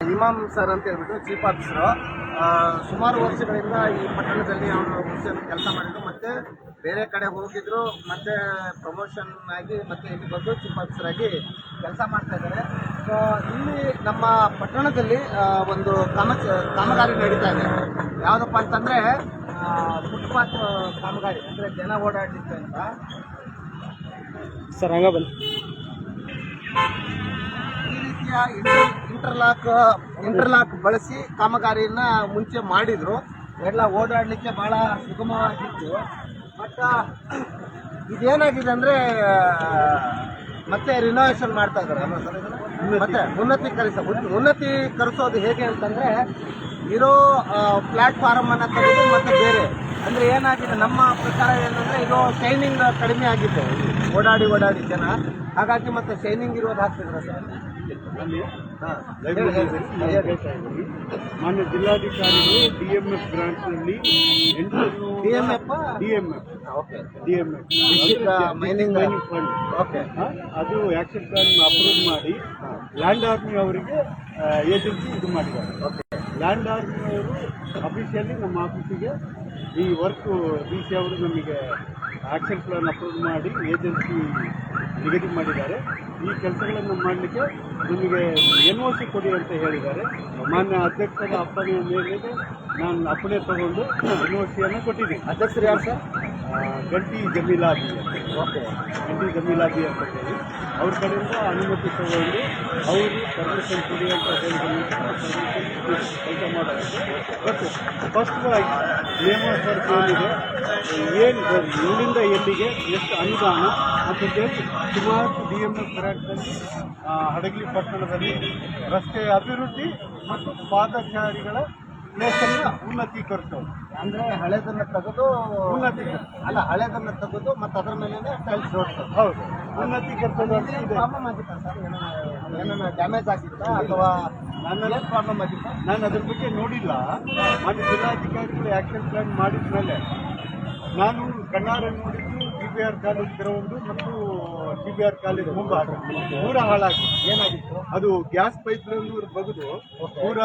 ಇಮಾಮ್ sir ಅಂತ ಹೇಳ್ಬಿಟ್ಟು chief officer. ಸುಮಾರು ವರ್ಷಗಳಿಂದ ಈ ಪಟ್ಟಣದಲ್ಲಿ ಅವನು ಕೆಲಸ ಮಾಡಿದ್ರು ಮತ್ತೆ ಬೇರೆ ಕಡೆ ಹೋಗಿದ್ರು ಮತ್ತೆ ಪ್ರಮೋಷನ್ ಆಗಿ ಮತ್ತೆ ಇಲ್ಲಿ ಬಂದು ಚೀಫ್ ಆಫೀಸರ್ ಆಗಿ ಕೆಲಸ ಮಾಡ್ತಾ ಇದ್ದಾರೆ. ಸೊ ಇಲ್ಲಿ ನಮ್ಮ ಪಟ್ಟಣದಲ್ಲಿ ಒಂದು ಕಾಮ ಕಾಮಗಾರಿ ನಡೀತಾ ಇದೆ. ಯಾವುದಪ್ಪ ಅಂತಂದರೆ ಫುಟ್ಪಾತ್ ಕಾಮಗಾರಿ ಅಂದರೆ ಜನ ಓಡಾಡಲಿಕ್ಕೆ ಅಂತ. ಸರ್ ಹಂಗ ಬನ್ನಿ. ಈ ರೀತಿಯ ಇಂಟರ್ಲಾಕ್ ಇಂಟರ್ಲಾಕ್ ಬಳಸಿ ಕಾಮಗಾರಿಯನ್ನ ಮುಂಚೆ ಮಾಡಿದ್ರು. ಎಲ್ಲ ಓಡಾಡಲಿಕ್ಕೆ ಬಹಳ ಸುಗಮವಾಗಿತ್ತು. ಬಟ್ ಇದೇನಾಗಿದೆ ಅಂದ್ರೆ ಮತ್ತೆ ರಿನೋವೇಷನ್ ಮಾಡ್ತಾ ಇದ್ದಾರೆ. ಮತ್ತೆ ಉನ್ನತಿ ಕರೆಸ ಮತ್ತೆ ಉನ್ನತೀಕರಿಸ ಉನ್- ಉನ್ನತೀಕರಿಸೋದು ಹೇಗೆ ಅಂತಂದ್ರೆ ಇರೋ ಪ್ಲಾಟ್ಫಾರ್ಮ್ ಅನ್ನ ತೆಗೆದು ಮತ್ತೆ ಬೇರೆ. ಅಂದ್ರೆ ಏನಾಗಿದೆ? ನಮ್ಮ ಪ್ರಕಾರ ಏನಂದ್ರೆ ಇದು ಶೈನಿಂಗ್ ಕಡಿಮೆ ಆಗಿದೆ. ಓಡಾಡಿ ಓಡಾಡಿ ಜನ. ಹಾಗಾಗಿ ಮತ್ತೆ ಶೈನಿಂಗ್ ಇರೋದು ಹಾಕ್ತಿದ್ರ ಸರ್. ಮಾನ್ಯ ಜಿಲ್ಲಾಧಿಕಾರಿಗಳು D F ಗ್ರಾಂಟ್ನಲ್ಲಿ M F okay. D M F District, uh, mining fund okay. ಅದು ಆಕ್ಷನ್ ಪ್ಲಾನ್ ಅಪ್ರೂವ್ ಮಾಡಿ ಲ್ಯಾಂಡ್ ಆರ್ಮಿ ಅವರಿಗೆ ಏಜೆನ್ಸಿ ಇದು ಮಾಡಿದ್ದಾರೆ. ಓಕೆ. ಲ್ಯಾಂಡ್ ಆರ್ಮಿ ಅವರು ಅಫಿಷಿಯಲಿ ನಮ್ಮ ಆಫೀಸಿಗೆ ಈ ವರ್ಕ್ ಡಿ ಸಿ ಅವರು ನಮಗೆ ಆಕ್ಷನ್ ಪ್ಲಾನ್ ಅಪ್ರೂವ್ ಮಾಡಿ ಏಜೆನ್ಸಿ ನಿಗದಿ ಮಾಡಿದ್ದಾರೆ. ಈ ಕೆಲಸಗಳನ್ನು ಮಾಡಲಿಕ್ಕೆ ನಿಮಗೆ ಎನ್ ಒ ಸಿ ಕೊಡಿ ಅಂತ ಹೇಳಿದ್ದಾರೆ. ಮಾನ್ಯ ಅಧ್ಯಕ್ಷರ ಅಪ್ಪಣೆಯ ಮೇರೆಗೆ ನಾನು ಅಪ್ಪಣೆ ತಗೊಂಡು ಎನ್ ಒ ಸಿಯನ್ನು ಕೊಟ್ಟಿದ್ದೀನಿ. ಅಧ್ಯಕ್ಷರು ಯಾರು ಸರ್? ಗಂಟಿ ಜಮೀಲಾಜಿ ಓಕೆ ಗಂಟಿ ಜಮೀಲಾದಿ ಅಂತ ಹೇಳಿ. ಅವ್ರ ಕಡೆಯಿಂದ ಅನುಮತಿ ತಗೊಂಡು ಅವರು ಪರ್ಮಿಷನ್ ಕೊಡಿ ಅಂತ ಹೇಳಿದ್ರು ಕೆಲಸ ಮಾಡಬೇಕು. ಬಟ್ ಫಸ್ಟ್ ನೇಮಕ ಏನಿದೆ ಏನು ಎಲ್ಲಿಂದ ಎಲ್ಲಿಗೆ ಎಷ್ಟು ಅನುದಾನ ಅಂತ ಹೇಳಿ ಸುಮಾರು ಡಿ ಎಂ ಎಸ್ ಕರಾಟದಲ್ಲಿ ಹಡಗಲಿ ಪಟ್ಟಣದಲ್ಲಿ ರಸ್ತೆ ಅಭಿವೃದ್ಧಿ ಮತ್ತು ಪಾದಚಾರಿಗಳ ಪ್ಲೇಸನ್ನು ಉನ್ನತೀಕರಿಸೋದು ಅಂದ್ರೆ ಹಳೆದನ್ನ ತೆಗೆದು ಉನ್ನತಿ ಅಲ್ಲ ಹಳೆದನ್ನ ತೆಗೆದು ಮತ್ತೆ ಅದರ ಮೇಲೆ ಟೈಲ್ಸ್ ಜೋಡಿಸೋದು. ಹೌದು. ಉನ್ನತಿ ಅಂತ ಇದೆ. ಪ್ರಾಬ್ಲಮ್ ಆಗಿತ್ತಾ ಸರ್? ಏನನ್ನ ಡ್ಯಾಮೇಜ್ ಆಗಿತ್ತಾ ಅಥವಾ ನನ್ನ ಪ್ರಾಬ್ಲಮ್ ಆಗಿತ್ತಾ? ನಾನು ಅದ್ರ ಬಗ್ಗೆ ನೋಡಿಲ್ಲ. ಮತ್ತೆ ಜಿಲ್ಲಾಧಿಕಾರಿಗಳು ಆಕ್ಷನ್ ಪ್ಲಾನ್ ಮಾಡಿದ ಮೇಲೆ ನಾನು ಕಣ್ಣಾರೆ ನೋಡಿದ್ದು ಬಿ ಆರ್ ಕಾಲೇಜ್ ಗ್ರೌಂಡು ಮತ್ತು ಟಿ ಬಿ ಆರ್ ಕಾಲೇಜ್ ಮುಂಭಾಗ. ಪೂರ ಹಾಳಾಗಿ ಏನಾಗಿತ್ತು? ಅದು ಗ್ಯಾಸ್ ಪೈಪ್ ಲೈನ್ ಬಗೆದು ಪೂರ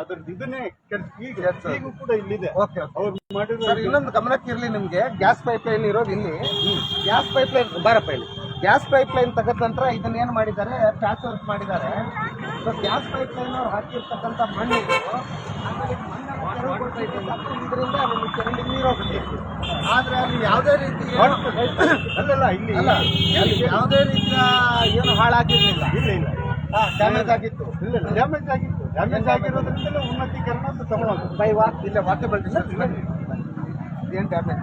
ಅದ್ರದ್ದು ಇದನ್ನೇ ಕೆಲಸ ಈಗ ಕೂಡ ಇಲ್ಲಿದೆ. ಅವ್ರು ಮಾಡಿರೋ ಇನ್ನೊಂದು ಗಮನಕ್ಕೆ ಇರಲಿ ನಿಮಗೆ. ಗ್ಯಾಸ್ ಪೈಪ್ ಲೈನ್ ಇರೋದು ಇಲ್ಲಿ. ಗ್ಯಾಸ್ ಪೈಪ್ ಲೈನ್ ಬಾರಪ್ಪ ಇಲ್ಲಿ. ಗ್ಯಾಸ್ ಪೈಪ್ ಲೈನ್ ತೆಗೆದ ನಂತರ ಇದನ್ನ ಏನು ಮಾಡಿದ್ದಾರೆ? ಪ್ಯಾಚ್ ವರ್ಕ್ ಮಾಡಿದ್ದಾರೆ. ಸೊ ಗ್ಯಾಸ್ ಪೈಪ್ ಲೈನ್ ಅವ್ರು ಹಾಕಿರ್ತಕ್ಕಂಥ ಮಣ್ಣು ಇದರಿಂದ ಅಲ್ಲಿ ಚರಂಡಿ ನೀರು ಹೋಗ್ತಿತ್ತು ಆದರೆ ಅಲ್ಲಿ ಯಾವುದೇ ರೀತಿ ಅಲ್ಲಲ್ಲ ಇಲ್ಲಿ ಅಲ್ಲ ಯಾವುದೇ ರೀತಿಯ ಏನು ಹಾಳಾಗಿರಲಿಲ್ಲ. ಇಲ್ಲ ಇಲ್ಲ ಡ್ಯಾಮೇಜ್ ಆಗಿತ್ತು. ಇಲ್ಲ ಡ್ಯಾಮೇಜ್ ಆಗಿತ್ತು. ಡ್ಯಾಮೇಜ್ ಆಗಿರೋದ್ರಿಂದಲೇ ಉನ್ನತೀಕರಣ ತಗೊಳ್ಳೋದು ಬೈ ವಾಕ್ ಇಲ್ಲ ವಾಟಬಲ್ ಏನು ಡ್ಯಾಮೇಜ್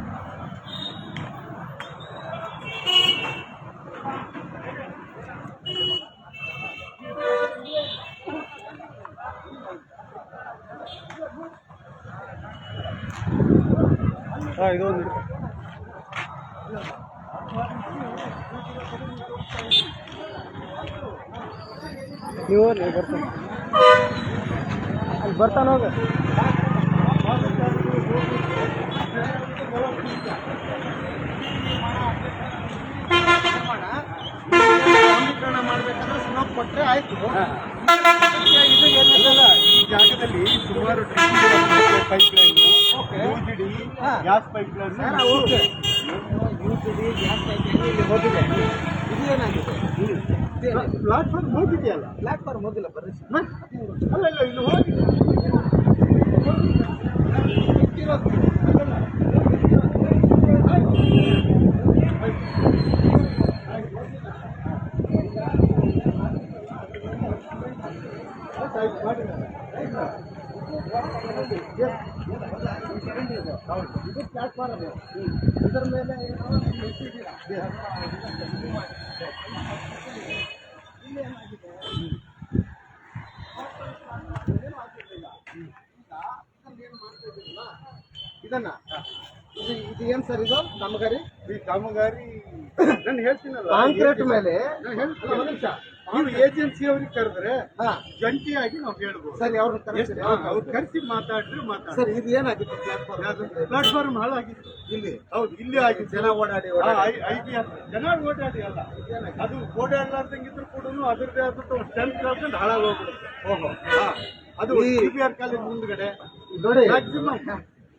ಬರ್ತಾನೆ ಹೋಗ. ನಾಮಕರಣ ಮಾಡ್ಬೇಕಂದ್ರೆ ಸುಮ್ಮನೆ ಕೊಟ್ಟರೆ ಆಯ್ತು. ಇದು ಅಲ್ಲಲ್ಲ ಈ ಜಾಗದಲ್ಲಿ ಸುಮಾರು pipeline UGD gas pipeline UCD gas pipe ಇಲ್ಲಿ ಹೋಗಿದೆ. ಇದು ಏನಾಗಿದೆ? ಪ್ಲಾಟ್ಫಾರ್ಮ್ ಹೋಗಿದೆಯಲ್ಲ? ಪ್ಲಾಟ್ಫಾರ್ಮ್ ಹೋಗಿಲ್ಲ ಬರ್ರಿ. ಅಲ್ಲ ಇಲ್ಲ ಇಲ್ಲಿ ಹೋಗಿದೆ ಇರೋದು. ಇದು ಪ್ಲಾಟ್ಫಾರ್ಮ್ ಇದರ ಮೇಲೆ? ಇದನ್ನ ಇದು ಇದು ಏನು ಸರ್ ಇದು ಕಾಮಗಾರಿ ಈ ಕಾಮಗಾರಿ ನಾನು ಹೇಳ್ತೀನಲ್ಲ ಕಾಂಕ್ರೀಟ್ ಮೇಲೆ ನಾನು ಹೇಳ್ತೀನಿ. ಒಂದ್. ನೀವು ಏಜೆನ್ಸಿ ಅವ್ರಿಗೆ ಕರೆದ್ರೆ ಹಾ, ಜಂಟಿಯಾಗಿ ನಾವು ಹೇಳ್ಬೋದು. ಸರಿ ಅವ್ರನ್ನ ಕರೆಸ್ತೀರಿ. ಅವ್ರು ಕರೆಸಿ ಮಾತಾಡಿದ್ರೆ ಮಾತಾಡ ಸರ್ ಇದು ಏನಾಗಿತ್ತು ಪ್ಲಾಟ್ಫಾರ್ಮ್ ಪ್ಲಾಟ್ಫಾರ್ಮ್ ಹಾಳಾಗಿತ್ತು. ಇಲ್ಲಿ? ಹೌದು ಇಲ್ಲಿ ಆಗಿತ್ತು. ಜನ ಓಡಾಡಿ ಜನ ಓಡಾಡಿ ಅಲ್ಲ. ಅದು ಓಡಾಡ್ಲಾರ್ದಂಗಿದ್ರು ಕೂಡ ಅದರದೇ ಆದಂತ ಸ್ಟ್ರೆಂತ್ ಕಳ್ಕೊಂಡು ಹಾಳಾಗೋಗ್ಬಿಡುತ್ತೆ ಓಹೋ. ಹಾ. ಅದು ಸಿ ಬಿ ಆರ್ ಕಾಲೇಜ್ ಮುಂದ್ಗಡೆ ನೋಡಿ. ಮ್ಯಾಕ್ಸಿಮಮ್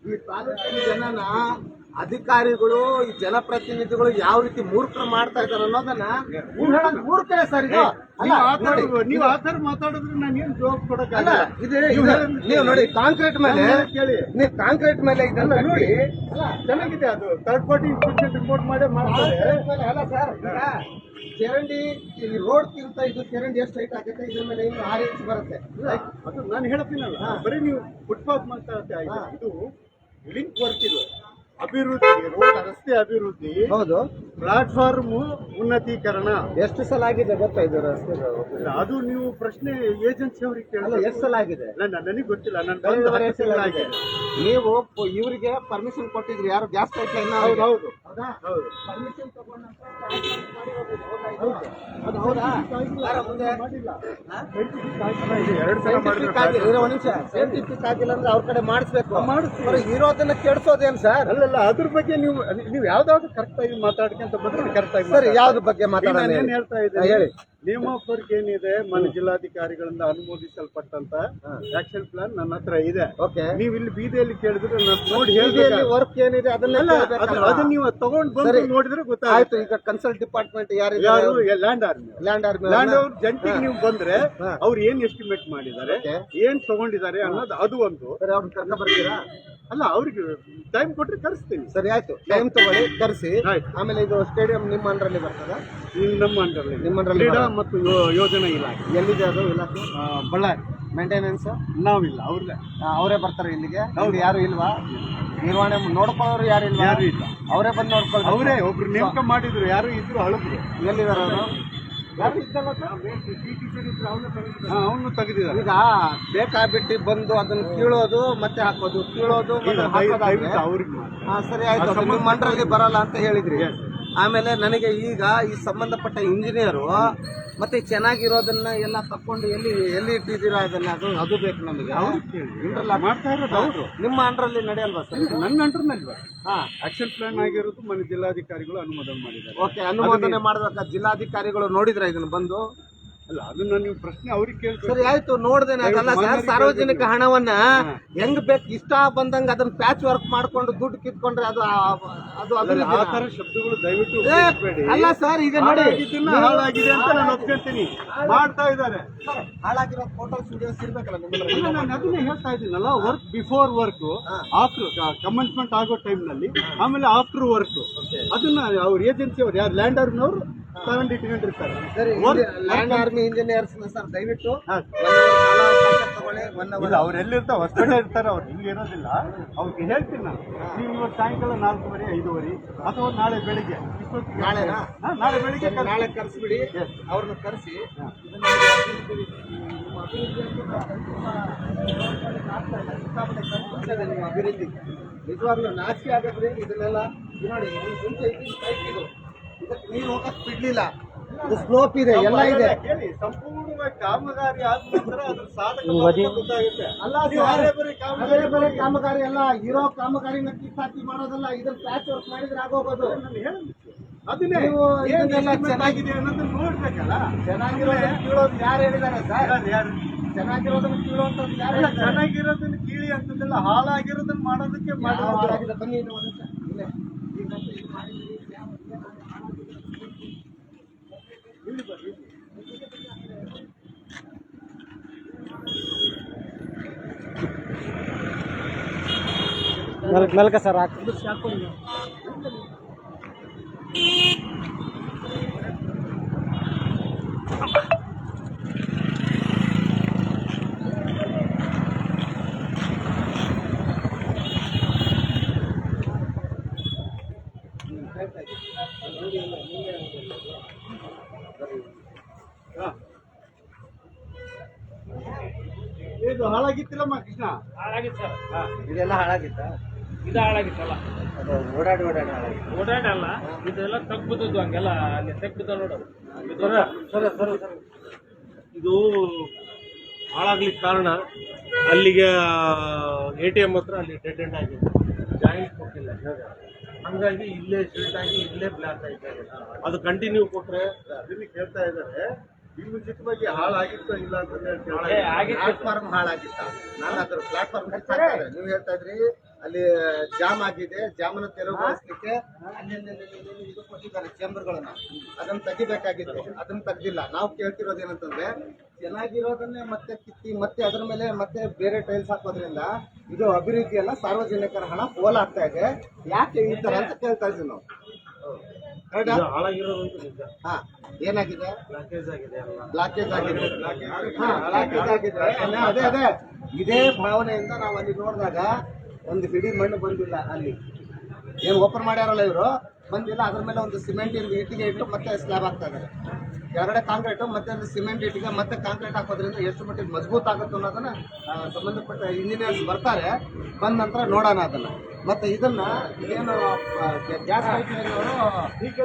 ಈ ತಾಲೂಕಿನ ಜನನ ಅಧಿಕಾರಿಗಳು ಈ ಜನಪ್ರತಿನಿಧಿಗಳು ಯಾವ ರೀತಿ ಮೂರ್ಖರು ಮಾಡ್ತಾ ಇದಾರೆ ಅನ್ನೋದನ್ನ ಮೂರ್ಖರೇ ಸರ್ ಇದು. ನೀವು ಆ ಮಾತಾಡಿದ್ರೆ ನಾನು ಏನ್ ಜವಾಬ್ ಕೊಡಕ್ಕಲ್ಲ ಇದು ನೀವು ನೋಡಿ ಕಾಂಕ್ರೀಟ್ ಮೇಲೆ ಕೇಳಿ. ನೀವು ಕಾಂಕ್ರೀಟ್ ಮೇಲೆ ಇದೆಲ್ಲ ನೋಡಿ. ಚೆನ್ನಾಗಿದೆ ಅದು. ಥರ್ಡ್ ಪಾರ್ಟಿ ಇನ್ಸ್ಪೆಕ್ಷನ್ ರಿಪೋರ್ಟ್ ಮಾಡಿ ಮಾಡ್ತಾರೆ. ಅಲ್ಲ ಸರ್ ಚರಂಡಿ ಈ ರೋಡ್ ಕಿಂತ ಇದು ಚರಂಡಿ ಎಷ್ಟು ಹೈಟ್ ಆಗುತ್ತೆ? ಇದ್ರ ಮೇಲೆ ಇನ್ನು ಆರು ಇಂಚ್ ಬರುತ್ತೆ. ಅದು ನಾನು ಹೇಳ್ತೀನಲ್ಲ ಬರೀ ನೀವು ಫುಟ್ಪಾತ್ ಮಾತಾಡ್ತಾ ಇದು ಲಿಂಕ್ ವರ್ಕ್ ಇದು ಅಭಿವೃದ್ಧಿ ರಸ್ತೆ ಅಭಿವೃದ್ಧಿ ಹೌದು. ಪ್ಲಾಟ್ಫಾರ್ಮ್ ಉನ್ನತೀಕರಣ. ಎಷ್ಟು ಸಲ ಆಗಿದೆ ಗೊತ್ತಾ ಇದು ರಸ್ತೆ ಅದು ನೀವು ಪ್ರಶ್ನೆ ಏಜೆನ್ಸಿ ಅವ್ರಿಗೆ ಅಲ್ಲ ಕೇಳಲ್ಲ ಎಷ್ಟು ಸಲ ಆಗಿದೆ? ನನಗೆ ಗೊತ್ತಿಲ್ಲ. ನಾನು ಬಂದು ಐದೂವರೆ ಹತ್ತು ಸಲ ಆಗಿದೆ. ಆಗಿದೆ. ನೀವು ಇವರಿಗೆ ಪರ್ಮಿಷನ್ ಕೊಟ್ಟಿದ್ರಿ. ಯಾರು ಗ್ಯಾಸ್ ಪೈಪ್ ಲೈನ್ ಹೌದು ಹೌದು. ಹೌದಾ? ಹೌದು. ಪರ್ಮಿಷನ್ ತಗೊಂಡ ಅದು ಹೌದಾ. ಮುಂದೆ? ಮಾಡಿಲ್ಲ? ಎರಡು ಸಲ ಒಂದ್ ನಿಮಿಷ ಆಗಿಲ್ಲ ಅಂದ್ರೆ ಅವ್ರ ಕಡೆ ಮಾಡಿಸ್ಬೇಕು. ಮಾಡಿಸ್ತಾರೆ ಇರೋದನ್ನ ಕೆಡ್ಸೋದೇನ್ ಸರ್? ಅಲ್ಲಲ್ಲ ಅದ್ರ ಬಗ್ಗೆ ನೀವು ನೀವು ಯಾವ್ದಾದ್ರು ಕರೆಕ್ಟ್ ಆಗಿ ಮಾತಾಡ್ಕೊಂತ ಬಂದ್ರೆ ಕರೆಕ್ಟ್ ಆಗಿ ಸರ್ ಯಾವ್ದ್ರ ಬಗ್ಗೆ ಮಾತಾಡೋಣ ನಾನು ಏನ್ ಹೇಳ್ತಾ ಇದ್ದೀನಿ? ಹೇಳಿ. ನೇಮ್ ಆಫ್ ಏನಿದೆ ಮನೆ ಜಿಲ್ಲಾಧಿಕಾರಿಗಳಿಂದ ಅನುಮೋದಿಸಲ್ಪಟ್ಟಂತ ಆಕ್ಷನ್ ಪ್ಲಾನ್ ನನ್ನ ಹತ್ರ ಇದೆ. ಓಕೆ. ನೀವು ಇಲ್ಲಿ ಬೀದಿಯಲ್ಲಿ ಕೇಳಿದ್ರೆ ನಾನು ನೋಡಿ ಹೇಳಿ ವರ್ಕ್ ಏನಿದೆ ಅದನ್ನೆಲ್ಲ ಅದನ್ನ ನೀವು ತಗೊಂಡ್ ಬಂದು. ನೋಡಿದ್ರೆ ಗೊತ್ತಾಯ್ತು ಈಗ ಕನ್ಸಲ್ಟ್ ಡಿಪಾರ್ಟ್ಮೆಂಟ್ ಯಾರು land army land army land ಅವ್ರ ಜಂಟಿಗೆ ನೀವು ಬಂದ್ರೆ. ಅವ್ರು ಏನ್ ಎಸ್ಟಿಮೇಟ್ ಮಾಡಿದ್ದಾರೆ. ಏನ್ ತಗೊಂಡಿದ್ದಾರೆ ಅನ್ನೋದು ಅದು ಒಂದು. ಅವ್ರನ್ನ ಕರ್ಕ ಬರ್ತೀರಾ? ಅಲ್ಲ ಅವ್ರಿಗೆ ಟೈಮ್ ಕೊಟ್ರೆ ಕರೆಸ್ತೀನಿ. ಸರಿ ಆಯ್ತು. ಟೈಮ್ ತಗೊಳ್ಳಿ ಕರೆಸಿ. ಆಯ್ತು. ಆಮೇಲೆ ಇದು ಸ್ಟೇಡಿಯಂ ನಿಮ್ಮ ಅಂಡ್ರಲ್ಲಿ ಬರ್ತದ? ನಮ್ಮ ಅಂಡರ್ಲಿ ನಿಮ್ಮ ಅಂಡ್ರಲ್ಲಿ ಕ್ರೀಡಾ ಮತ್ತು ಯೋ- ಯೋಜನೆ ಇಲಾಖೆ. ಎಲ್ಲಿದೆ ಅದು ಇಲಾಖೆ? ಆ, ಬಳ್ಳಾರಿ. ಮೇಂಟೆನೆನ್ಸ್ ನಾವಿಲ್ಲ ಅವ್ರದ್ದೇ ಅವರೇ ಬರ್ತಾರೆ ಇಲ್ಲಿಗೆ? ಅವ್ರು ಯಾರು ಇಲ್ವಾ? ನಿರ್ವಹಣೆ ನೋಡ್ಕೊಳ್ಳೋರು ಯಾರು ಇಲ್ವಾ? ಯಾರು ಇಲ್ಲ. ಅವರೇ ಬಂದು ನೋಡ್ಕೊಳ್ತಾರೆ ಅವರೇ ಒಬ್ರು ನೇಮಕ ಮಾಡಿದ್ರು ಯಾರು ಇದ್ರು ಹಳಬ್ರು. ಎಲ್ಲಿದ್ದಾರೆ ಅವರು? ಅವನು ತೆಗೆದಿದ್ದಾರೆ. ಈಗ ಬೇಕಾಬಿಟ್ಟು ಬಂದು ಅದನ್ನ ಕೀಳೋದು ಮತ್ತೆ ಹಾಕೋದು. ಕೀಳೋದು ಮತ್ತೆ ಹಾಕೋದಾದ್ರೆ? ಅವ್ರಿಗೆ ಹಾ ಸರಿ ಆಯ್ತು. ಅದು ನಿಮ್ಮ ಮಂಡ್ರಲ್ಲಿ ಬರಲ್ಲ ಅಂತ ಹೇಳಿದ್ರಿ. ಆಮೇಲೆ ನನಗೆ ಈಗ ಈ ಸಂಬಂಧಪಟ್ಟ ಇಂಜಿನಿಯರು ಮತ್ತೆ ಚೆನ್ನಾಗಿರೋದನ್ನ ಎಲ್ಲ ತಕೊಂಡು ಎಲ್ಲಿ ಎಲ್ಲಿ ಇಟ್ಟಿದ್ದೀರಾ ಅದನ್ನ ಅದು ಅದು ಬೇಕು ನಮಗೆ. ಮಾಡ್ತಾ ಇರೋದು ಅವರು. ನಿಮ್ಮ ಅಂಡ್ರಲ್ಲಿ ನಡೆಯಲ್ವಾ ಸರ್? ನನ್ನ ಅಂಡ್ರಲ್ಲಿ ಹಾ. ಆಕ್ಷನ್ ಪ್ಲಾನ್ ಆಗಿರೋದು ಮನೆ ಜಿಲ್ಲಾಧಿಕಾರಿಗಳು ಅನುಮೋದನೆ ಮಾಡಿದ್ದಾರೆ. ಓಕೆ ಅನುಮೋದನೆ ಮಾಡಿದಾಗ ಜಿಲ್ಲಾಧಿಕಾರಿಗಳು ನೋಡಿದ್ರ ಇದನ್ನು ಬಂದು? ಅಲ್ಲ ಅದನ್ನ ನೀವು ಪ್ರಶ್ನೆ ಅವ್ರಿಗೆ ಕೇಳ್ಬೇಕು. ಸರಿ ಆಯ್ತು ನೋಡ್ದೇನೆ ಅದಲ್ಲ ಸರ್ ಸಾರ್ವಜನಿಕ ಹಣವನ್ನ ಹೆಂಗ್ ಬೇಕು? ಇಷ್ಟ ಬಂದಂಗ ಅದನ್ನ ಪ್ಯಾಚ್ ವರ್ಕ್ ಮಾಡ್ಕೊಂಡು ದುಡ್ಡು ಕಿತ್ಕೊಂಡ್ರೆ ಅದು ಆ- ಅದು ಆ ಅಭಿವೃದ್ಧಿ ತರ ಶಬ್ದಗಳು ದಯವಿಟ್ಟು ಅಲ್ಲ ಸರ್ ಈಗ ನೋಡಿ. ಹಾಳಾಗಿದೆ ಅಂತ ನಾನು ಒಪ್ಕೊಳ್ತೀನಿ. ಮಾಡ್ತಾ ಇದ್ದಾರೆ. ಹಾಳಾಗಿರೋ ಫೋಟೋ ಸ್ಟುಡಿಯೋಸ್ ಇರ್ಬೇಕಲ್ಲ ನಿಮ್ಮಲ್ಲಿ? ನಾನು ಅದನ್ನೇ ಹೇಳ್ತಾ ಇದ್ದೀನಲ್ಲ work before work after commencement ಆಗೋ ಟೈಮ್ನಲ್ಲಿ ಆಮೇಲೆ ಆಫ್ಟರ್ ವರ್ಕ್ ಅದನ್ನ ಅವ್ರ ಏಜೆನ್ಸಿ ಅವ್ರು ಯಾರು ಲ್ಯಾಂಡ್ ಅವ್ರನ್ನವ್ರು ತಗೊಂಡು ಇಟ್ಕೊಂಡಿರ್ತಾರೆ ಸರಿ ಲ್ಯಾಂಡ್ ಆರ್ಮಿ ಇಂಜಿನಿಯರ್ಸ್ ಸರ್ ದಯವಿಟ್ಟು ತಗೊಳ್ಳಿ ಒನ್ ಅವರ್ ಅವ್ರು ಎಲ್ಲಿರ್ತಾರೆ ಹೊಸಪೇಟೆ ಇರ್ತಾರೆ ಅವ್ರು ಹಿಂಗೆ ಇರೋದಿಲ್ಲ. ಅವ್ರಿಗೆ ಹೇಳ್ತೀನಿ ನಾನು. ನೀವು ಇವತ್ತು ಸಾಯಂಕಾಲ ನಾಲ್ಕುವರೆ ಐದುವರೆ ಅಥವಾ ನಾಳೆ ಬೆಳಿಗ್ಗೆ? ಹಾ, ನಾಳೆ ಬೆಳಿಗ್ಗೆ ಕರ್ಸಿ. ನಾಳೆ ಕರೆಸ್ಬಿಡಿ. ಅವ್ರನ್ನ ಕರೆಸಿ. ಅಭಿವೃದ್ಧಿ ನಿಜವಾಗ್ಲೂ ನಾಚಿಕೆ ಆಗದ್ರಿ ಇದನ್ನೆಲ್ಲ ಇದು ನೋಡಿ ಮುಂಚೆ ಇದು ನೀರು ಹೋಗಕ್ ಬಿಡ್ಲಿಲ್ಲ. ಸ್ಲೋಪ್ ಇದೆ ಎಲ್ಲ ಇದೆ. ಸಂಪೂರ್ಣವಾಗಿ ಕಾಮಗಾರಿ ಆದ ನಂತರ ಅದ್ರ ಸಾಧಕ ಗೊತ್ತಾಗುತ್ತೆ. ಅಲ್ಲ ಕಾಮಗಾರಿ ಬರೀ ಕಾಮಗಾರಿ ಅಲ್ಲ ಇರೋ ಕಾಮಗಾರಿನ ಕಿತ್ತಾಕಿ ಮಾಡೋದಲ್ಲ ಇದ್ರ ಪ್ಯಾಚ್ ವರ್ಕ್ ಮಾಡಿದ್ರೆ ಆಗೋಗೋದು. ಅದನ್ನೇ ನೀವು ಚೆನ್ನಾಗಿದೆ ಅನ್ನೋದನ್ನ ನೋಡ್ಬೇಕಲ್ಲ. ಚೆನ್ನಾಗಿರೋದನ್ನ ಕೀಳೋದು ಯಾರು ಹೇಳಿದ್ದಾರೆ ಸರ್? ಯಾರು ಚೆನ್ನಾಗಿರೋದನ್ನ ಕೀಳುವಂತದ್ದು ಯಾರು? ಚೆನ್ನಾಗಿರೋದನ್ನ ಕೀಳಿ ಅಂತದೆಲ್ಲ ಹಾಳಾಗಿರೋದನ್ನ ಮಾಡೋದಕ್ಕೆ ಯಾವ ಬನ್ನಿ ಇದು ಒಂದು ನಿಮಿಷ. ಇಲ್ಲೇ. ಈಗಂತೂ ಇದು ಮಾಡಿದ್ದೀವಿ. ಇಲ್ಲಿ ಬರ್ರಿ ಮೆಲ್ಕ ಸರ್ ಹಾ. ಇದು ಹಾಳಾಗಿತ್ತಿಲ್ಲಮ್ಮ ಕೃಷ್ಣ? ಇದೆಲ್ಲ ಹಾಳಾಗಿತ್ತ? ಇದು ಹಾಳಾಗಿತ್ತಲ್ಲ? ಓಡಾಡಿ ಓಡಾಡಿ ಹಾಳಾಗಿ. ಓಡಾಡಲ್ಲ ಇದೆಲ್ಲ ತಗ್ಬಿದ್ದು ಹಂಗೆಲ್ಲ ಅಲ್ಲಿ ತೆಗ್ಬಿದ್ದ ನೋಡೋದು ಸರಿ ಸರಿ ಸರ ಇದು ಹಾಳಾಗ್ಲಿಕ್ಕೆ ಕಾರಣ ಅಲ್ಲಿಗೆ ಎ ಟಿ ಎಂ ಹತ್ರ ಅಲ್ಲಿ ಡೆಡ್ ಎಂಡ್ ಆಗಿದೆ ಜಾಯಿಂಟ್ ಕೊಟ್ಟಿಲ್ಲ. ಹಂಗಾಗಿ ಇಲ್ಲೇ ಶಿಲ್ಟ್ ಆಗಿ ಇಲ್ಲೇ ಬ್ಲಾಕ್ ಆಗಿದೆ ಅದು ಕಂಟಿನ್ಯೂ ಕೊಟ್ರೆ ಅದನ್ನ ಕೇಳ್ತಾ ಇದ್ದಾರೆ ಹಾಳಾಗಿತ್ತು ಇಲ್ಲ ಅಂತ. ಪ್ಲಾಟ್ಫಾರ್ಮ್ ಹಾಳಾಗಿತ್ತ? ನಾನು ಅದ್ರ ಪ್ಲಾಟ್ಫಾರ್ಮ್ ನೀವು ಹೇಳ್ತಾ ಇದ್ರಿ ಅಲ್ಲಿ ಜಾಮ್ ಆಗಿದೆ. ಜಾಮನ್ನು ತೆರವುಗೊಳಿಸ್ಲಿಕ್ಕೆ ಇದು ಕೊಟ್ಟಿದ್ದಾರೆ ಚೇಂಬರ್ಗಳನ್ನ. ಅದನ್ನ ತೆಗಿಬೇಕಾಗಿತ್ತು. ಅದನ್ನ ತೆಗ್ದಿಲ್ಲ. ನಾವು ಕೇಳ್ತಿರೋದು ಏನಂತಂದ್ರೆ ಚೆನ್ನಾಗಿರೋದನ್ನೇ ಮತ್ತೆ ಕಿತ್ತಿ ಮತ್ತೆ ಅದ್ರ ಮೇಲೆ ಮತ್ತೆ ಬೇರೆ ಟೈಲ್ಸ್ ಹಾಕೋದ್ರಿಂದ ಇದು ಅಭಿವೃದ್ಧಿ ಅಲ್ಲ ಸಾರ್ವಜನಿಕರ ಹಣ ಪೋಲಾಗ್ತಾ ಇದೆ. ಯಾಕೆ ಈ ತರ ಅಂತ ಕೇಳ್ತಾ ಇದ್ವಿ ನಾವು. ಕರೆಕ್ಟಾ? ಹಾಳಾಗಿರೋದಂತೂ ನಿಜ. ಹಾ. ಏನಾಗಿದೆ? ಬ್ಲಾಕೇಜ್ ಆಗಿದೆ ಎಲ್ಲ ಆಗಿದೆ. ಹಾ, ಬ್ಲಾಕೇಜ್ ಆಗಿದೆ. ಅದೇ ಅದೇ. ಇದೇ ಭಾವನೆಯಿಂದ ನಾವು ಅಲ್ಲಿ ನೋಡಿದಾಗ ಒಂದು ಹಿಡಿ ಮಣ್ಣು ಬಂದಿಲ್ಲ ಅಲ್ಲಿ. ಏನು ಓಪನ್ ಮಾಡ್ಯಾರಲ್ಲ ಇವರು? ಬಂದಿಲ್ಲ, ಅದ್ರ ಮೇಲೆ ಒಂದು ಸಿಮೆಂಟ್ ಇಟ್ಟಿಗೆ ಇಟ್ಟು ಮತ್ತೆ ಸ್ಲ್ಯಾಬ್ ಆಗ್ತಾ ಇದ್ದಾರೆ ಎರಡೇ ಕಾಂಕ್ರೀಟು ಮತ್ತೆ ಒಂದು ಸಿಮೆಂಟ್ ಇಟ್ಟಿಗೆ, ಮತ್ತೆ ಕಾಂಕ್ರೀಟ್ ಹಾಕೋದ್ರಿಂದ ಎಷ್ಟು ಮಟ್ಟಿಗೆ ಮಜಬೂತ್ ಆಗುತ್ತೆ ಅನ್ನೋದನ್ನ ಸಂಬಂಧಪಟ್ಟ ಇಂಜಿನಿಯರ್ಸ್ ಬರ್ತಾರೆ. ಬಂದ ನಂತರ ನೋಡೋಣ ಅದನ್ನ. ಮತ್ತೆ ಇದನ್ನ ಏನು ಗ್ಯಾಸ್ ಪೈಪ್ಲೈನವರು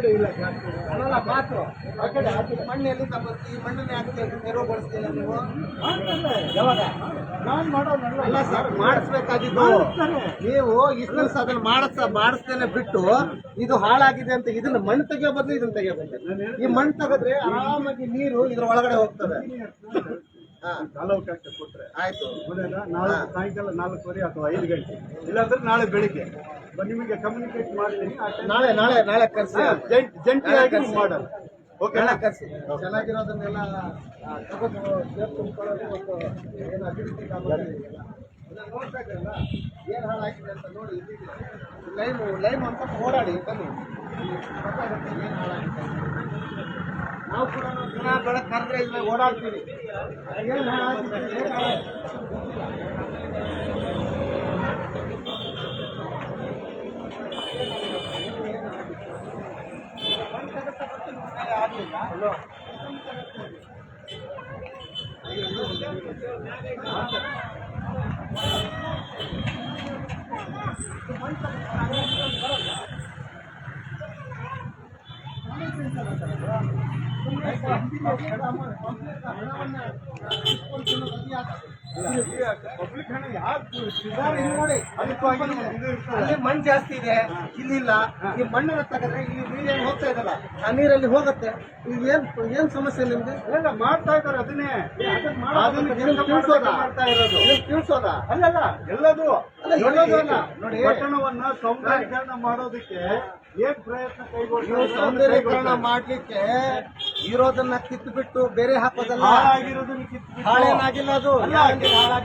ಇಲ್ಲ ಜಾಸ್ತಿ. ಅಲ್ಲಲ್ಲ ಮಾತು. ಆ ಕಡೆ ಆ ಕಡೆ ಮಣ್ಣು ಎಲ್ಲಿಂದ ಬಂತು ಈ ಮಣ್ಣನ್ನ ಯಾಕೆ ತೆರವುಗೊಳಿಸ್ತಿಲ್ಲ ನೀವು? ಯಾವಾಗ? ನಾನು ಮಾಡೋದಲ್ಲ ಅಲ್ಲ ಸರ್ ಮಾಡಿಸ್ಬೇಕಾಗಿದ್ದು ನೀವು ಇಷ್ಟು ಅದನ್ನ ಮಾಡಿಸ ಮಾಡಿಸ್ತೇನೆ ಬಿಟ್ಟು ಇದು ಹಾಳಾಗಿದೆ ಅಂತ ಇದನ್ನ ಮಣ್ಣು ತೆಗಿಯೋ ಬದಲು ಇದನ್ನ ತೆಗಿಯಬೇಕು ಈ ಮಣ್ಣು ತೆಗೆದ್ರೆ ಆರಾಮಾಗಿ ನೀರು ಇದ್ರ ಒಳಗಡೆ ಹೋಗ್ತದೆ. ಹಾ. ಕಾಲಾವಕಾಶ ಕೊಟ್ರೆ ಆಯ್ತು. ಮೊದಲ ನಾಳೆ ಸಾಯಂಕಾಲ ನಾಲ್ಕುವರೆ ಅಥವಾ ಐದು ಗಂಟೆ. ಇಲ್ಲಾಂದ್ರೆ ನಾಳೆ ಬೆಳಿಗ್ಗೆ. ಬನ್ನಿ ನಿಮಗೆ ಕಮ್ಯುನಿಕೇಟ್ ಮಾಡ್ತೀನಿ. ನಾಳೆ ನಾಳೆ ನಾಳೆ ಕರ್ಸಿ. ಜಂಟಿ ಜಂಟಿಯಾಗಿ ಮಾಡೋಣ ಓಕೆ ನಾಳೆ ಕರ್ಸಿ. ಚೆನ್ನಾಗಿರೋದನ್ನೆಲ್ಲ ತಗೊಂಡು ಸೇರ್ ಒಂದು ಮತ್ತು ಏನು ಅಭಿವೃದ್ಧಿ ಕಾಮಗಾರಿ ಇದೆಯಲ್ಲ, ಅದನ್ನ ನೋಡ್ತಾ ಇದ್ರಲ್ಲ ಏನು ಹಾಳಾಗಿದೆ ಅಂತ ನೋಡಿ ಲೈವ್ ಲೈವ್ ಅಂತ ಓಡಾಡಿ ಬನ್ನಿ. ಏನು ಹಾಳಾಗಿದೆ. ನಾವು ಕೂಡ ದಿನ ಬೆಳಗ್ಗೆ ಕರೆದ್ರೆ ಇಲ್ಲಿ ಓಡಾಡ್ತೀವಿ ಏನು ಹಾಳಾಗಿದೆ ಏನು ಇಲ್ಲಿ ಅಲ್ಲಿ ಮಣ್ಣು ಜಾಸ್ತಿ ಇದೆ ಇಲ್ಲಿಲ್ಲ ಈ ಮಣ್ಣನ್ನ ತಗದ್ರೆ ಇಲ್ಲಿ ನೀರೇನು ಹೋಗ್ತಾ ಇದಲ್ಲ ಆ ನೀರಲ್ಲಿ ಹೋಗುತ್ತೆ. ಈಗ ಏನ್ ಏನ್ ಸಮಸ್ಯೆ ನಿಮ್ಗೆ ಎಲ್ಲ ಮಾಡ್ತಾ ಇದ್ದಾರೆ ಅದನ್ನೇ? ಮಾಡ್ತಾ ಇರೋದು. ತಿಳ್ಸೋದಾ? ಅಲ್ಲಲ್ಲ ಎಲ್ಲದು. ನೋಡಿ. ಪಟ್ಟಣವನ್ನ ಸೌಂದರ್ಯೀಕರಣ ಮಾಡೋದಕ್ಕೆ ಏನ್ ಪ್ರಯತ್ನ ಕೈಗೊಂಡು ನೀವು ಸೌಂದರ್ಯೀಕರಣ ಮಾಡ್ಲಿಕ್ಕೆ ಇರೋದನ್ನ ಕಿತ್ಬಿಟ್ಟು ಬೇರೆ ಹಾಕೋದಲ್ಲ ಹಾಳಾಗಿರೋದನ್ನ ಕಿತ್ತು ಹಾಳೇನಾಗಿಲ್ಲ ಅದು?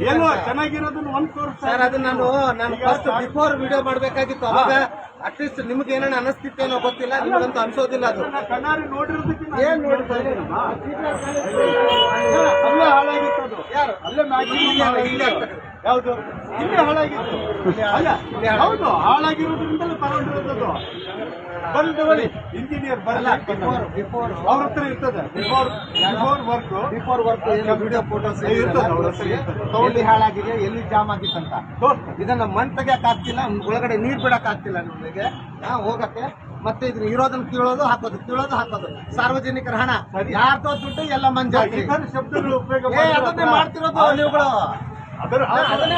ಏನೋ ಚೆನ್ನಾಗಿರೋದನ್ನ ಒಂದ್ ತೋರಿಸ್ತಾ ಸರ್ ಅದು ನಾನು ನಾನು ಫಸ್ಟ್ ಬಿಫೋರ್ ವಿಡಿಯೋ ಮಾಡ್ಬೇಕಾಗಿತ್ತು. ಅವಾಗ ಅಟ್ಲೀಸ್ಟ್ ನಿಮ್ಗೆ ಏನೇನು ಅನಿಸ್ತಿತ್ತೇನೋ ಗೊತ್ತಿಲ್ಲ ನಿಮ್ಗಂತೂ ಅನ್ಸೋದಿಲ್ಲ ಅದು. ಕಣ್ಣಾರಿ ನೋಡಿರೋದಕ್ಕೆ ಏನ್ ನೋಡಿದ್ರೆ. ಅಲ್ಲೇ ಹಾಳಾಗಿತ್ತು ಅದು. ಯಾರು? ಅಲ್ಲೇ ಮ್ಯಾಗಿ ಅಲ್ಲ, ಇಲ್ಲಿ. ಯಾವುದು ಹಾಳಾಗಿತ್ತು ಅಲ್ಲ. ಹೌದು ಹಾಳಾಗಿರೋದ್ರಿಂದಲೇ ತಗೊಂಡಿರೋದು ಬಂದು ತಗೊಳ್ಳಿ ಇಂಜಿನಿಯರ್ ಬರಲ್ಲ ಅವ್ರ ಹತ್ರ ಇರ್ತದೆ. Before before work before work video photos ಇರ್ತದೆ, ಅವ್ರ ಹತ್ರ. ಎಲ್ಲಿ ಹಾಳಾಗಿದೆ ಎಲ್ಲಿ ಜಾಮ್ ಆಗಿತ್ತಂತ ಇದನ್ನ ಮಣ್ಣು ತೆಗಿಯಕ್ ಆಗ್ತಿಲ್ಲ ಒಳಗಡೆ ನೀರ್ ಬಿಡಕ್ ಆಗ್ತಿಲ್ಲ ನಮಗೆ. ಹೋಗಕ್ಕೆ. ಮತ್ತೆ ಇದ್ರ ಇರೋದನ್ನ ಕೀಳೋದು ಹಾಕೋದು ಕೀಳೋದು ಹಾಕೋದು. ಸಾರ್ವಜನಿಕರ ಹಣ. ಯಾರ್ದೋ ದುಡ್ಡು ಎಲ್ಲ ಮಂಜಾಗಿ ಶಬ್ದಗಳು ಉಪಯೋಗ ಮಾಡ್ತಿರೋದು ನೀವುಗಳು. ಅದರ ಅದನ್ನೇ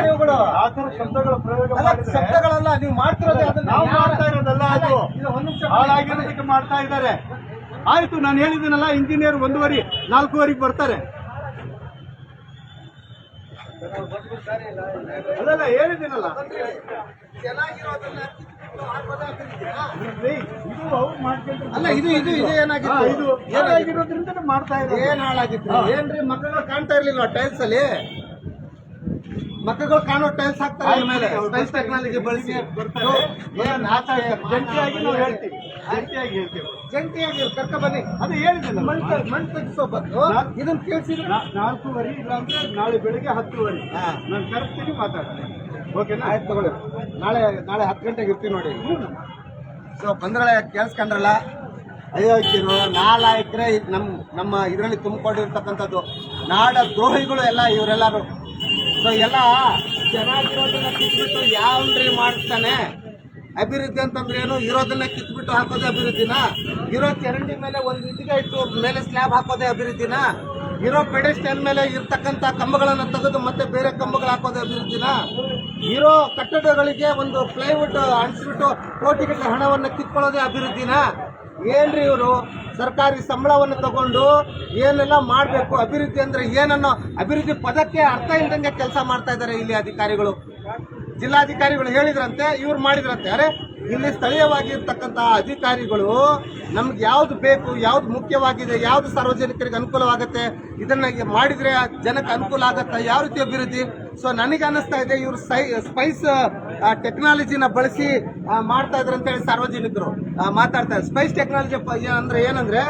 ನೀವುಗಳು ಆ ಥರ ಶಬ್ದಗಳ ಪ್ರಯೋಗ ಮಾಡಿದ್ರೆ ಶಬ್ದಗಳಲ್ಲ ನೀವು ಮಾಡ್ತಿರೋದೇ ಅದನ್ನ. ನಾವು ಮಾಡ್ತಾ ಇರೋದಲ್ಲ ಅದು. ಇದು ಒಂದ್ ನಿಮಿಷ ಹಾಳಾಗಿರೋದಕ್ಕೆ ಮಾಡ್ತಾ ಇದ್ದಾರೆ. ಆಯ್ತು ನಾನು ಹೇಳಿದ್ದೀನಲ್ಲ ಇಂಜಿನಿಯರ್ ಒಂದೂವರೆ ನಾಲ್ಕೂವರೆಗೆ ಬರ್ತಾರೆ. ಅಲ್ಲಲ್ಲ ಹೇಳಿದ್ದೀನಲ್ಲ? ಇದು ಅಲ್ಲ ಇದು ಇದು ಏನಾಗಿತ್ತು? ಇದು ಏನಾಗಿರೋದ್ರಿಂದ ಮಾಡ್ತಾ ಇದ್ದಾರೆ ಏನ್ ಹಾಳಾಗಿತ್ತು? ಏನ್ರಿ ಮಕ್ಕಳು ಕಾಣ್ತಾ ಇರ್ಲಿಲ್ಲ ಟೈಲ್ಸ್ ಅಲ್ಲಿ? ಮಕ್ಕಳು ಕಾಣೋ ಟೈಲ್ಸ್ ಹಾಕ್ತಾರೆ ಮೇಲೆ ಸ್ಪೈಸ್ ಟೆಕ್ನಾಲಜಿ ಬಳಸಿ. ಬರ್ತಾರೆ ಜಂಟಿಯಾಗಿ ನಾವು ಹೇಳ್ತೀವಿ. ಜಂಟಿಯಾಗಿ ಹೇಳ್ತೀವಿ. ಜಂಟಿಯಾಗಿ ಕರ್ಕ ಬನ್ನಿ. ಅದು ಹೇಳಿದ್ದಿಲ್ಲ ಮಣ್ಣು ಮಣ್ಣು ತೆಗಿಸೋ ಬದಲು ಇದನ್ನ ಕೇಳಿಸಿದ್ರೆ ನಾಲ್ಕೂವರೆ ಇಲ್ಲಾಂದ್ರೆ ನಾಳೆ ಬೆಳಿಗ್ಗೆ ಹತ್ತುವರೆ. ನಾನು ಕರೆಸ್ತೀನಿ ಮಾತಾಡ್ತೀನಿ. ಓಕೆನಾ? ಆಯ್ತು ತಗೊಳ್ಳಿ. ನಾಳೆ ನಾಳೆ ಹತ್ತು ಗಂಟೆಗೆ ಇರ್ತೀವಿ ನೋಡಿ. ಸೊ ಬಂದ್ರೆ ಕೇಳಿಸ್ಕೊಂಡ್ರಲ್ಲ? ಅಯೋಗ್ಯರು ನಾಲಾಯಕರೇ ನಮ್ಮ ನಮ್ಮ ಇದರಲ್ಲಿ ತುಂಬಿಕೊಂಡಿರ್ತಕ್ಕಂಥದ್ದು. ನಾಡ ದ್ರೋಹಿಗಳು ಎಲ್ಲ ಇವರೆಲ್ಲರೂ. ಎಲ್ಲ ಚೆನ್ನಾಗಿರೋದನ್ನ ಕಿತ್ಬಿಟ್ಟು ಯಾವನ್ರಿ ಮಾಡ್ತಾನೆ? ಅಭಿವೃದ್ಧಿ ಅಂತಂದ್ರೆ ಏನು? ಇರೋದನ್ನ ಕಿತ್ಬಿಟ್ಟು ಹಾಕೋದೇ ಅಭಿವೃದ್ಧಿನ? ಇರೋ ಚರಂಡಿ ಮೇಲೆ ಒಂದು ಇದಿಗೆ ಇಟ್ಟು ಮೇಲೆ ಸ್ಲ್ಯಾಬ್ ಹಾಕೋದೇ ಅಭಿವೃದ್ಧಿನ? ಇರೋ ಪೆಡೆಸ್ಟೈನ್ ಮೇಲೆ ಇರ್ತಕ್ಕಂಥ ಕಂಬಗಳನ್ನ ತೆಗೆದು ಮತ್ತೆ ಬೇರೆ ಕಂಬಗಳು ಹಾಕೋದೇ ಅಭಿವೃದ್ಧಿನ? ಇರೋ ಕಟ್ಟಡಗಳಿಗೆ ಒಂದು ಪ್ಲೈವುಡ್ ಅಂಟಿಸ್ಬಿಟ್ಟು ಕೋಟಿಗಟ್ಟಲೆ ಹಣವನ್ನು ಕಿತ್ಕೊಳ್ಳೋದೇ ಅಭಿವೃದ್ಧಿನ? ಏನ್ರಿ ಇವರು, ಸರ್ಕಾರಿ ಸಂಬಳವನ್ನು ತಗೊಂಡು ಏನೆಲ್ಲ ಮಾಡಬೇಕು, ಅಭಿವೃದ್ಧಿ ಅಂದ್ರೆ ಏನನ್ನೋ, ಅಭಿವೃದ್ಧಿ ಪದಕ್ಕೆ ಅರ್ಥ ಇಲ್ದಂಗೆ ಕೆಲಸ ಮಾಡ್ತಾ ಇದ್ದಾರೆ ಇಲ್ಲಿ ಅಧಿಕಾರಿಗಳು. ಜಿಲ್ಲಾಧಿಕಾರಿಗಳು ಹೇಳಿದ್ರಂತೆ, ಇವ್ರು ಮಾಡಿದ್ರಂತೆ. ಅರೆ, ಇಲ್ಲಿ ಸ್ಥಳೀಯವಾಗಿರ್ತಕ್ಕಂತಹ ಅಧಿಕಾರಿಗಳು ನಮ್ಗೆ ಯಾವ್ದು ಬೇಕು, ಯಾವ್ದು ಮುಖ್ಯವಾಗಿದೆ, ಯಾವ್ದು ಸಾರ್ವಜನಿಕರಿಗೆ ಅನುಕೂಲವಾಗುತ್ತೆ ಇದನ್ನ ಮಾಡಿದ್ರೆ ಜನಕ್ಕೆ ಅನುಕೂಲ ಆಗುತ್ತೆ, ಯಾವ ರೀತಿ ಅಭಿವೃದ್ಧಿ? ಸೊ ನನಗೆ ಅನ್ನಿಸ್ತಾ ಇದೆ, ಇವರು ಸ್ಪೈಸ್ ಟೆಕ್ನಾಲಜಿನ ಬಳಸಿ ಆ, ಮಾಡ್ತಾ ಇದ್ರು ಅಂತೇಳಿ ಸಾರ್ವಜನಿಕರು ಆ, ಮಾತಾಡ್ತಾರೆ. ಸ್ಪೈಸ್ ಟೆಕ್ನಾಲಜಿ ಅಂದ್ರೆ ಏನಂದ್ರೆ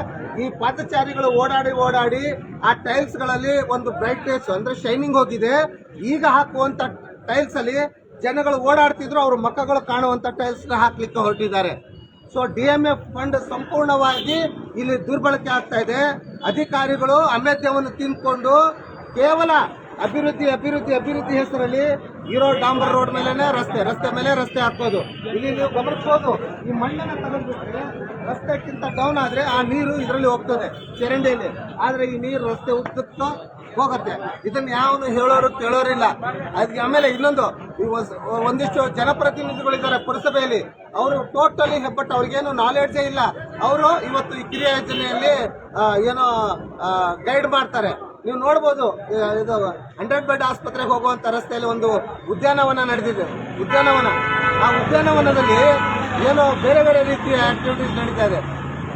ಈ ಪಾದಚಾರಿಗಳು ಓಡಾಡಿ ಓಡಾಡಿ ಆ ಟೈಲ್ಸ್ಗಳಲ್ಲಿ ಒಂದು ಬ್ರೈಟ್ನೆಸ್ ಅಂದ್ರೆ ಶೈನಿಂಗ್ ಹೋಗಿದೆ. ಈಗ ಹಾಕುವಂತ ಟೈಲ್ಸ್ ಅಲ್ಲಿ ಜನಗಳು ಓಡಾಡ್ತಿದ್ರು ಅವ್ರ ಮಕ್ಕಳು ಕಾಣುವಂತ ಟೈಲ್ಸ್ನ ಹಾಕ್ಲಿಕ್ಕೆ ಹೊರಟಿದ್ದಾರೆ. So D M F fund ಸಂಪೂರ್ಣವಾಗಿ ಇಲ್ಲಿ ದುರ್ಬಳಕೆ ಆಗ್ತಾ ಇದೆ. ಅಧಿಕಾರಿಗಳು ಅಮೇಧ್ಯವನ್ನು ತಿಂದ್ಕೊಂಡು ಕೇವಲ ಅಭಿವೃದ್ಧಿ ಅಭಿವೃದ್ಧಿ ಅಭಿವೃದ್ಧಿ ಹೆಸರಲ್ಲಿ ಇರೋ ಡಾಂಬರ್ ರೋಡ್ ಮೇಲೆನೆ ರಸ್ತೆ ರಸ್ತೆ ಮೇಲೆ ರಸ್ತೆ ಹಾಕೋದು ಇಲ್ಲಿ ನೀವು ಗಮನಿಸಬಹುದು ಈ ಮಣ್ಣನ್ನ ತಗೊಂಡ್ಬಿಟ್ರೆ ರಸ್ತೆಕ್ಕಿಂತ ಡೌನ್ ಆದ್ರೆ ಆ ನೀರು ಇದರಲ್ಲಿ ಹೋಗ್ತದೆ, ಚರಂಡಿಯಲ್ಲಿ. ಆದ್ರೆ ಈ ನೀರು ರಸ್ತೆ ಉದ್ದಕ್ಕೂ ಹೋಗುತ್ತೆ. ಇದನ್ನ ಯಾವನು ಹೇಳೋರು ಕೇಳೋರಿಲ್ಲ. ಅದಕ್ಕೆ ಆಮೇಲೆ ಇನ್ನೊಂದು ಒಂದಿಷ್ಟು ಜನಪ್ರತಿನಿಧಿಗಳಿದ್ದಾರೆ ಪುರಸಭೆಯಲ್ಲಿ. ಅವರು ಟೋಟಲಿ ಹೆಬ್ಬಟ್ಟು, ಅವ್ರಿಗೇನು ನಾಲೆಡ್ಜೇ ಇಲ್ಲ. ಅವರು ಇವತ್ತು ಈ ಕಿರಿಯ ಯೋಜನೆಯಲ್ಲಿ ಏನೋ ಗೈಡ್ ಮಾಡ್ತಾರೆ. ನೀವು ನೋಡ್ಬೋದು ಇದು ಹಂಡ್ರೆಡ್ ಬೆಡ್ ಆಸ್ಪತ್ರೆಗೆ ಹೋಗುವಂತ ರಸ್ತೆಯಲ್ಲಿ ಒಂದು ಉದ್ಯಾನವನ ನಡೆದಿದೆ. ಉದ್ಯಾನವನ. ಆ ಉದ್ಯಾನವನದಲ್ಲಿ ಏನೋ ಬೇರೆ ಬೇರೆ ರೀತಿಯ ಆಕ್ಟಿವಿಟೀಸ್ ನಡೀತಾ ಇದೆ.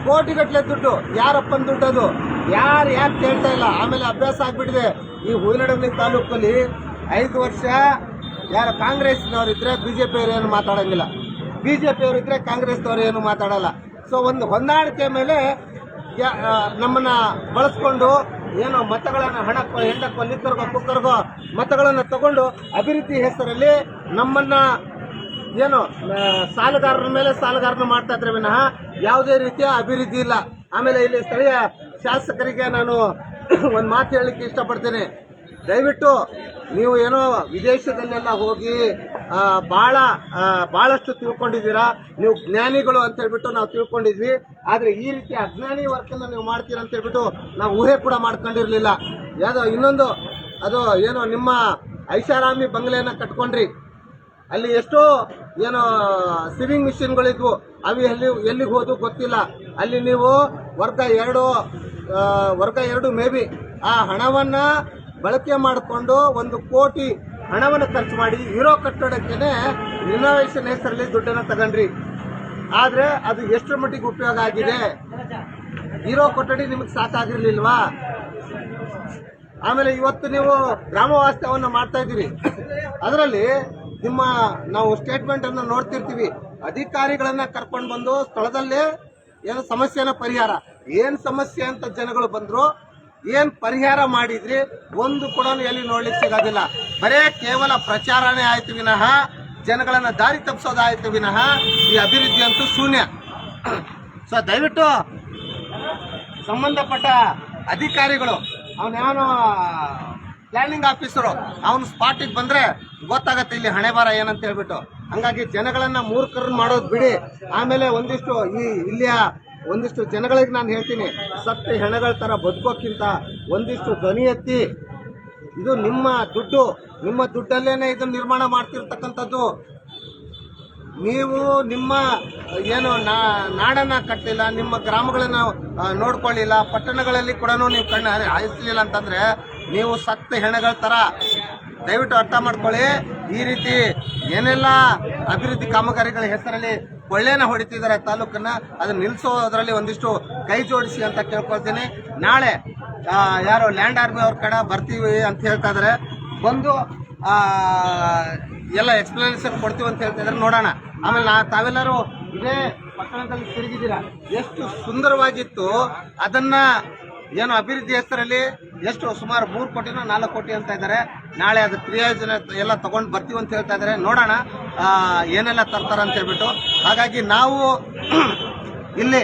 ಕೋಟಿಗಟ್ಟಲೆ ದುಡ್ಡು. ಯಾರಪ್ಪನ ದುಡ್ಡು ಅದು? ಯಾರು ಯಾಕೆ ಕೇಳ್ತಾ ಇಲ್ಲ? ಆಮೇಲೆ ಅಭ್ಯಾಸ ಆಗ್ಬಿಟ್ಟಿದೆ. ಈ ಹೂವಿನಡಗಲಿ ತಾಲೂಕಲ್ಲಿ ಐದು ವರ್ಷ ಯಾರು ಕಾಂಗ್ರೆಸ್ನವರಿದ್ರೆ ಪಿಯವರು ಏನು ಮಾತಾಡಂಗಿಲ್ಲ. ಜೆ ಇದ್ರೆ ಕಾಂಗ್ರೆಸ್ನವರು ಏನು ಮಾತಾಡಲ್ಲ. ಸೊ ಒಂದು ಹೊಂದಾಣಿಕೆ ಮೇಲೆ ನಮ್ಮನ್ನ ಬಳಸ್ಕೊಂಡು ಏನೋ ಮತಗಳನ್ನ ಹಣಕ್ಕೋ, ಹೆಂಡಕ್ಕೋ ನಿತ್ತರ್ಗೋ ಕುಕ್ಕರ್ಗೋ ಮತಗಳನ್ನ ತಗೊಂಡು ಅಭಿವೃದ್ಧಿ ಹೆಸರಲ್ಲಿ ನಮ್ಮನ್ನ ಏನು ಸಾಲಗಾರರ ಮೇಲೆ ಸಾಲಗಾರನ ಮಾಡ್ತಾ ಇದ್ರೆ ವಿನಃ ಯಾವುದೇ ರೀತಿಯ ಅಭಿವೃದ್ಧಿ ಇಲ್ಲ. ಆಮೇಲೆ ಇಲ್ಲಿ ಸ್ಥಳೀಯ ಶಾಸಕರಿಗೆ ನಾನು ಒಂದು ಮಾತು ಹೇಳಲಿಕ್ಕೆ ಇಷ್ಟಪಡ್ತೇನೆ. ದಯವಿಟ್ಟು ನೀವು ಏನೋ ವಿದೇಶದಲ್ಲೆಲ್ಲ ಹೋಗಿ ಬಹಳ ಬಹಳಷ್ಟು ತಿಳ್ಕೊಂಡಿದ್ದೀರಾ? ನೀವು ಜ್ಞಾನಿಗಳು ಅಂತ ಹೇಳ್ಬಿಟ್ಟು ನಾವು ತಿಳ್ಕೊಂಡಿದ್ವಿ. ಆದ್ರೆ ಈ ರೀತಿ ಅಜ್ಞಾನಿ ವರ್ಕನ್ನ ನೀವು ಮಾಡ್ತೀರಾ ಅಂತ ಹೇಳ್ಬಿಟ್ಟು ನಾವು ಊಹೆ ಕೂಡ ಮಾಡ್ಕೊಂಡಿರ್ಲಿಲ್ಲ. ಯಾವ್ದೋ ಇನ್ನೊಂದು, ಅದು ಏನೋ ನಿಮ್ಮ ಐಷಾರಾಮಿ ಬಂಗ್ಲೆಯನ್ನ ಕಟ್ಕೊಂಡ್ರಿ. ಅಲ್ಲಿ ಎಷ್ಟೋ ಏನೋ ಸಿವಿಂಗ್ ಮಿಷಿನ್ಗಳಿದ್ವು ಅವು ಎಲ್ಲಿ, ಎಲ್ಲಿಗೆ ಹೋದು ಗೊತ್ತಿಲ್ಲ. ಅಲ್ಲಿ ನೀವು ವರ್ಗ ಎರಡು ವರ್ಗ ಎರಡು ಮೇ ಬಿ ಆ ಹಣವನ್ನ ಬಳಕೆ ಮಾಡಿಕೊಂಡು ಒಂದು ಕೋಟಿ ಹಣವನ್ನು ಖರ್ಚು ಮಾಡಿ ಇರೋ ಕಟ್ಟಡಕ್ಕೆ ರಿನೋವೇಷನ್ ಹೆಸರಲ್ಲಿ ದುಡ್ಡನ್ನು ತಗೊಂಡ್ರಿ. ಆದ್ರೆ ಅದು ಎಷ್ಟರ ಮಟ್ಟಿಗೆ ಉಪಯೋಗ ಆಗಿದೆ? ಇರೋ ಕೊಠಡಿ ನಿಮಗೆ ಸಾಕಾಗಿರ್ಲಿಲ್ವಾ? ಆಮೇಲೆ ಇವತ್ತು ನೀವು ಗ್ರಾಮ ವಾಸ್ತವನ್ನ ಮಾಡ್ತಾ ಇದ್ದೀರಿ. ಅದರಲ್ಲಿ ನಿಮ್ಮ ನಾವು ಸ್ಟೇಟ್ಮೆಂಟ್ ಅನ್ನು ನೋಡ್ತಿರ್ತೀವಿ. ಅಧಿಕಾರಿಗಳನ್ನ ಕರ್ಕೊಂಡು ಬಂದು ಸ್ಥಳದಲ್ಲೇ ಏನು ಸಮಸ್ಯೆನ ಪರಿಹಾರ. ಏನು ಸಮಸ್ಯೆ ಅಂತ ಜನಗಳು ಬಂದ್ರು ಏನ್ ಪರಿಹಾರ ಮಾಡಿದ್ರಿ? ಒಂದು ಕೂಡ ಎಲ್ಲಿ ನೋಡ್ಲಿಕ್ಕೆ ಸಿಗೋದಿಲ್ಲ. ಬರೇ ಕೇವಲ ಪ್ರಚಾರನೇ ಆಯ್ತು ವಿನಃ, ಜನಗಳನ್ನ ದಾರಿ ತಪ್ಪಿಸೋದಾಯ್ತು ವಿನಃ, ಈ ಅಭಿವೃದ್ಧಿ ಅಂತೂ ಶೂನ್ಯ. ಸೊ ದಯವಿಟ್ಟು ಸಂಬಂಧಪಟ್ಟ ಅಧಿಕಾರಿಗಳು, ಅವನ ಯಾವನೋ ಪ್ಲಾನಿಂಗ್ ಆಫೀಸರು ಅವನು ಸ್ಪಾಟಿಗೆ ಬಂದ್ರೆ ಗೊತ್ತಾಗತ್ತೆ ಇಲ್ಲಿ ಹಣೆ ಬಾರ ಏನಂತ ಹೇಳ್ಬಿಟ್ಟು. ಹಂಗಾಗಿ ಜನಗಳನ್ನ ಮೂರ್ಖರನ್ನ ಮಾಡೋದು ಬಿಡಿ. ಆಮೇಲೆ ಒಂದಿಷ್ಟು ಈ ಇಲ್ಲಿಯ ಒಂದಿಷ್ಟು ಜನಗಳಿಗೆ ನಾನು ಹೇಳ್ತೀನಿ, ಸತ್ತ ಹೆಣಗಳ ತರ ಬದುಕೋಕ್ಕಿಂತ ಒಂದಿಷ್ಟು ಧ್ವನಿ ಎತ್ತಿ, ಇದು ನಿಮ್ಮ ದುಡ್ಡು, ನಿಮ್ಮ ದುಡ್ಡಲ್ಲೇನೆ ಇದನ್ನು ನಿರ್ಮಾಣ ಮಾಡ್ತಿರ್ತಕ್ಕಂಥದ್ದು. ನೀವು ನಿಮ್ಮ ಏನು ನಾಡನ್ನ ಕಟ್ಟಲಿಲ್ಲ ನಿಮ್ಮ ಗ್ರಾಮಗಳನ್ನ ನೋಡ್ಕೊಳ್ಳಿಲ್ಲ, ಪಟ್ಟಣಗಳಲ್ಲಿ ಕೂಡ ನೀವು ಕಣ್ಣು ಹಾಯಿಸ್ಲಿಲ್ಲ ಅಂತಂದ್ರೆ ನೀವು ಸತ್ತ ಹೆಣಗಳ ತರ ದಯವಿಟ್ಟು ಅರ್ಥ ಮಾಡ್ಕೊಳ್ಳಿ. ಈ ರೀತಿ ಏನೆಲ್ಲ ಅಭಿವೃದ್ಧಿ ಕಾಮಗಾರಿಗಳ ಹೆಸರಲ್ಲಿ ಕೊಳ್ಳೇನ ಹೊಡಿತಿದ್ದಾರೆ ತಾಲೂಕನ್ನ, ಅದನ್ನ ನಿಲ್ಲಿಸೋದ್ರಲ್ಲಿ ಒಂದಿಷ್ಟು ಕೈ ಜೋಡಿಸಿ ಅಂತ ಕೇಳ್ಕೊಳ್ತೀನಿ. ನಾಳೆ ಯಾರು ಲ್ಯಾಂಡ್ ಆರ್ಮಿ ಅವ್ರ ಕಡೆ ಬರ್ತೀವಿ ಅಂತ ಹೇಳ್ತಾ ಇದಾರೆ. ಬಂದು ಎಲ್ಲ ಎಕ್ಸ್ಪ್ಲನೇಷನ್ ಕೊಡ್ತೀವಿ ಅಂತ ಹೇಳ್ತಾ ಇದ್ದಾರೆ ನೋಡೋಣ. ಆಮೇಲೆ ನಾ, ತಾವೆಲ್ಲರೂ ಇದೇ ಪಟ್ಟಣದಲ್ಲಿ ತಿರುಗಿದ್ದೀರಾ? ಎಷ್ಟು ಸುಂದರವಾಗಿತ್ತು. ಅದನ್ನ ಏನು ಅಭಿವೃದ್ಧಿ ಹೆಸರಲ್ಲಿ ಎಷ್ಟು ಸುಮಾರು ಮೂರು ಕೋಟಿನೋ ನಾಲ್ಕು ಕೋಟಿ ಅಂತ ಇದ್ದಾರೆ ನಾಳೆ ಅದು ಪ್ರಯೋಜನ ಎಲ್ಲ ತಗೊಂಡು ಬರ್ತೀವಿ ಅಂತ ಹೇಳ್ತಾ ಇದ್ದಾರೆ ನೋಡೋಣ ಏನೆಲ್ಲ ತರ್ತಾರ ಅಂತ ಹೇಳ್ಬಿಟ್ಟು. ಹಾಗಾಗಿ ನಾವು ಇಲ್ಲಿ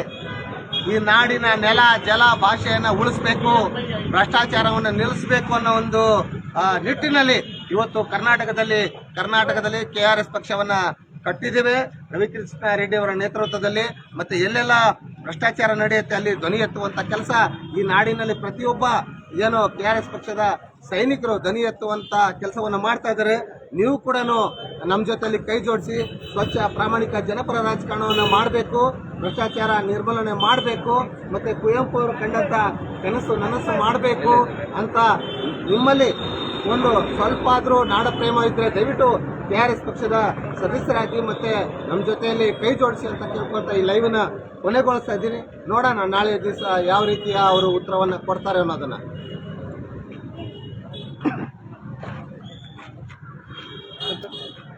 ಈ ನಾಡಿನ ನೆಲ, ಜಲ ಭಾಷೆಯನ್ನು ಉಳಿಸ್ಬೇಕು, ಭ್ರಷ್ಟಾಚಾರವನ್ನು ನಿಲ್ಲಿಸಬೇಕು ಅನ್ನೋ ಒಂದು ನಿಟ್ಟಿನಲ್ಲಿ ಇವತ್ತು ಕರ್ನಾಟಕದಲ್ಲಿ ಕರ್ನಾಟಕದಲ್ಲಿ ಕೆ ಆರ್ ಎಸ್ ಪಕ್ಷವನ್ನ ಕಟ್ಟಿದ್ದೇವೆ. ರವಿಕೃಷ್ಣ ರೆಡ್ಡಿ ಅವರ ನೇತೃತ್ವದಲ್ಲಿ ಮತ್ತೆ ಎಲ್ಲೆಲ್ಲ ಭ್ರಷ್ಟಾಚಾರ ನಡೆಯುತ್ತೆ, ಅಲ್ಲಿ ಧ್ವನಿ ಎತ್ತುವಂತ ಕೆಲಸ ಈ ನಾಡಿನಲ್ಲಿ ಪ್ರತಿಯೊಬ್ಬ, ಏನು ಕೆ ಆರ್ ಎಸ್ ಪಕ್ಷದ ಸೈನಿಕರು ಧ್ವನಿ ಎತ್ತುವಂತ ಕೆಲಸವನ್ನು ಮಾಡ್ತಾ ಇದ್ದಾರೆ. ನೀವು ಕೂಡ ನಮ್ಮ ಜೊತೆಯಲ್ಲಿ ಕೈ ಜೋಡಿಸಿ, ಸ್ವಚ್ಛ, ಪ್ರಾಮಾಣಿಕ ಜನಪರ ರಾಜಕಾರಣವನ್ನು ಮಾಡಬೇಕು, ಭ್ರಷ್ಟಾಚಾರ ನಿರ್ಮೂಲನೆ ಮಾಡಬೇಕು, ಮತ್ತೆ ಕುವೆಂಪು ಅವರು ಕಂಡಂತ ಕನಸು ನನಸು ಮಾಡಬೇಕು ಅಂತ ನಿಮ್ಮಲ್ಲಿ ಒಂದು ಸ್ವಲ್ಪ ಆದರೂ ನಾಡ ಪ್ರೇಮ ಇದ್ರೆ ದಯವಿಟ್ಟು ಕೆ ಆರ್ ಎಸ್ ಪಕ್ಷದ ಸದಸ್ಯರಾಗಿ ಮತ್ತೆ ನಮ್ಮ ಜೊತೆಯಲ್ಲಿ ಕೈ ಜೋಡಿಸಿ ಅಂತ ಕೇಳ್ಕೊಂತ ಈ ಲೈವ್ನ ಕೊನೆಗೊಳಿಸ್ತಾ ಇದ್ದೀನಿ. ನೋಡೋಣ ನಾಳೆ ದಿವಸ ಯಾವ ರೀತಿಯ ಅವರು ಉತ್ತರವನ್ನು ಕೊಡ್ತಾರೆ ಅನ್ನೋದನ್ನ.